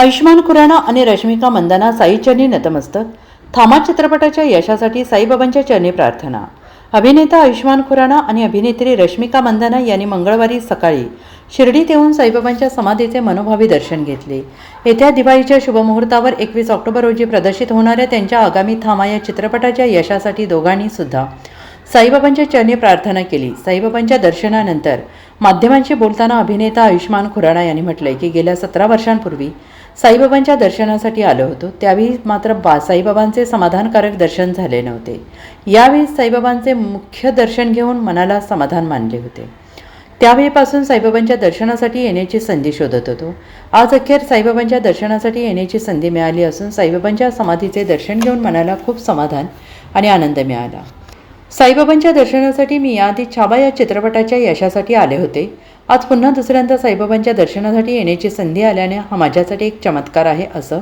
आयुष्मान खुराणा आणि रश्मिका मंदाना साईचरणी नतमस्तक. थामा चित्रपटाच्या यशासाठी साईबाबांच्या चरणी प्रार्थना. अभिनेता आयुष्मान खुराणा आणि अभिनेत्री रश्मिका मंदाना यांनी मंगळवारी सकाळी शिर्डीत येऊन साईबाबांच्या समाधीचे मनोभावी दर्शन घेतले. येत्या दिवाळीच्या शुभमुहूर्तावर एकवीस ऑक्टोबर रोजी प्रदर्शित होणाऱ्या त्यांच्या आगामी थामा या चित्रपटाच्या यशासाठी दोघांनी सुद्धा साईबाबांच्या चरणी प्रार्थना केली. साईबाबांच्या दर्शनानंतर माध्यमांशी बोलताना अभिनेता आयुष्मान खुराणा यांनी म्हटलंय की गेल्या सतरा वर्षांपूर्वी साईबाबांच्या दर्शनासाठी आलो होतो. त्यावेळी मात्र बा साईबाबांचे समाधानकारक दर्शन झाले नव्हते. यावेळी साईबाबांचे मुख्य दर्शन घेऊन मनाला समाधान मानले होते. त्यावेळीपासून साईबाबांच्या दर्शनासाठी येण्याची संधी शोधत होतो. आज अखेर साईबाबांच्या दर्शनासाठी येण्याची संधी मिळाली असून साईबाबांच्या समाधीचे दर्शन घेऊन मनाला खूप समाधान आणि आनंद मिळाला. साईबाबांच्या दर्शनासाठी मी याआधी छाबा या चित्रपटाच्या यशासाठी आले होते. आज पुन्हा दुसऱ्यांदा साईबाबांच्या दर्शनासाठी येण्याची संधी आल्याने हा माझ्यासाठी एक चमत्कार आहे असं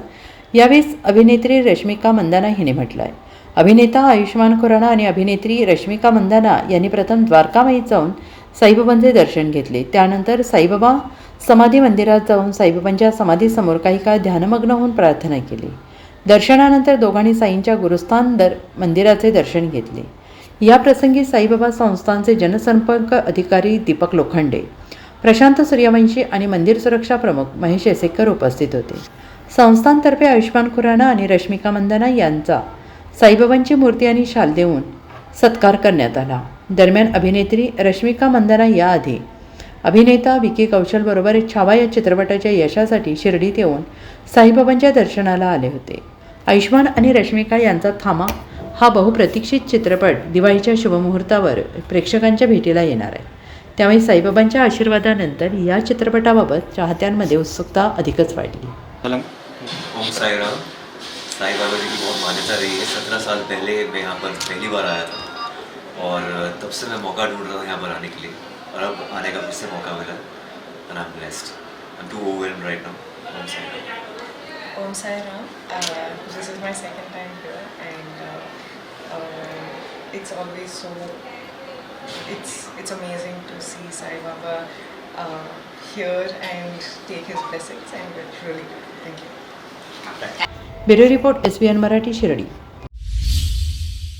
यावेळी अभिनेत्री रश्मिका मंदाना हिने म्हटलं आहे अभिनेता आयुष्मान खुराणा आणि अभिनेत्री रश्मिका मंदाना यांनी प्रथम द्वारकामाईत जाऊन साईबाबांचे दर्शन घेतले. त्यानंतर साईबाबा समाधी मंदिरात जाऊन साईबाबांच्या समाधीसमोर काही काळ ध्यानमग्न होऊन प्रार्थना केली. दर्शनानंतर दोघांनी साईंच्या गुरुस्थान दर मंदिराचे दर्शन घेतले. या प्रसंगी साईबाबा संस्थानचे जनसंपर्क अधिकारी दीपक लोखंडे प्रशांत सूर्यवंशी आणि मंदिर सुरक्षा प्रमुख महेश एसेकर उपस्थित होते. संस्थानतर्फे आयुष्मान खुराना आणि रश्मिका मंदना यांचा साईबाबांची मूर्ती आणि शाल देऊन सत्कार करण्यात आला. दरम्यान अभिनेत्री रश्मिका मंदना याआधी अभिनेता विकी कौशलबरोबर छावा या चित्रपटाच्या यशासाठी शिर्डीत येऊन साईबाबांच्या दर्शनाला आले होते. आयुष्मान आणि रश्मिका यांचा थामा हा बहुप्रतीक्षित चित्रपट दिवाळीच्या शुभमुहूर्तावर प्रेक्षकांच्या भेटीला येणार आहे. त्यामुळे साईबाबांच्या आशीर्वादानंतर या चित्रपटाबाबत चाहत्यांमध्ये उत्सुकता अधिकच वाढली. ओम साई राम साई बाबा जी की बहुत मान्यता रही है. सत्रह साल पहले मैं यहाँ पर पहली बार आया था और तब से मैं मौका ढूंढ रहा था यहाँ पर आने के लिए। और अब आने का मौका मिला and I am blessed I am too over right now Om Sai Ram Om Sai Ram. Uh, this is my second time here, and uh, uh, it's it's amazing to see Sai Baba uh, here and take his blessings, and it's really good. Thank you. Bureau report SBN Marathi Shirdi.